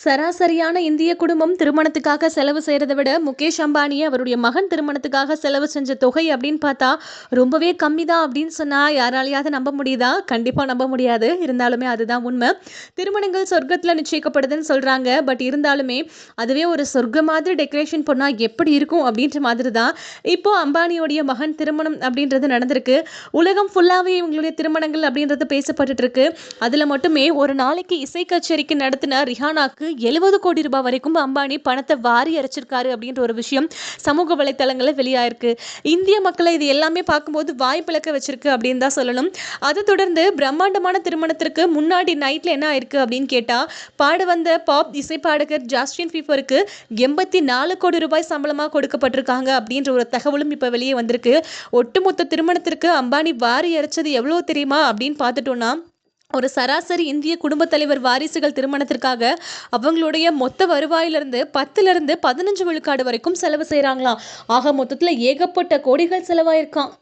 சராசரியான இந்திய குடும்பம் திருமணத்துக்காக செலவு செய்கிறத விட முகேஷ் அம்பானி அவருடைய மகன் திருமணத்துக்காக செலவு செஞ்ச தொகை அப்படின்னு பார்த்தா ரொம்பவே கம்மி தான் அப்படின்னு சொன்னால் யாராலையாவது நம்ப முடியுதா? கண்டிப்பாக நம்ப முடியாது. இருந்தாலுமே அதுதான் உண்மை. திருமணங்கள் சொர்க்கத்தில் நிச்சயிக்கப்படுதுன்னு சொல்கிறாங்க பட் இருந்தாலுமே அதுவே ஒரு சொர்க்க மாதிரி டெக்கரேஷன் பண்ணால் எப்படி இருக்கும் அப்படின்ற மாதிரி தான் இப்போது அம்பானியோடைய மகன் திருமணம் அப்படின்றது நடந்திருக்கு. உலகம் ஃபுல்லாகவே இவங்களுடைய திருமணங்கள் அப்படின்றது பேசப்பட்டுட்டுருக்கு அதில் மட்டுமே ஒரு நாளைக்கு இசை கச்சேரிக்கு நடத்தின ரிஹானாக்கு எழுபது கோடி ரூபாய் வரைக்கும் அம்பானி பணத்தை வாரி அரைச்சிருக்காரு அப்படின்ற ஒரு விஷயம் சமூக வலைத்தளங்களில் வெளியாயிருக்கு இந்திய மக்களை இது எல்லாமே பார்க்கும்போது வாய் பிளக்க வச்சிருக்கு அப்படின்னு தான் சொல்லணும். அதை தொடர்ந்து பிரம்மாண்டமான திருமணத்திற்கு முன்னாடி நைட்டில் என்ன ஆயிருக்கு அப்படின்னு கேட்டால் பாட வந்த பாப் இசை பாடகர் ஜாஸ்டின் ஃபீஃபருக்கு எண்பத்தி நாலு கோடி ரூபாய் சம்பளமாக கொடுக்கப்பட்டிருக்காங்க அப்படின்ற ஒரு தகவலும் இப்போ வெளியே வந்திருக்கு. ஒட்டுமொத்த திருமணத்திற்கு அம்பானி வாரி அரைச்சது எவ்வளோ தெரியுமா அப்படின்னு பார்த்துட்டோன்னா ஒரு சராசரி இந்திய குடும்பத் தலைவர் வாரிசுகள் திருமணத்திற்காக அவங்களுடைய மொத்த வருவாயிலிருந்து பத்துலேருந்து பதினஞ்சு விழுக்காடு வரைக்கும் செலவு செய்கிறாங்களாம் ஆக மொத்தத்தில் ஏகப்பட்ட கோடிகள் செலவாயிருக்கான்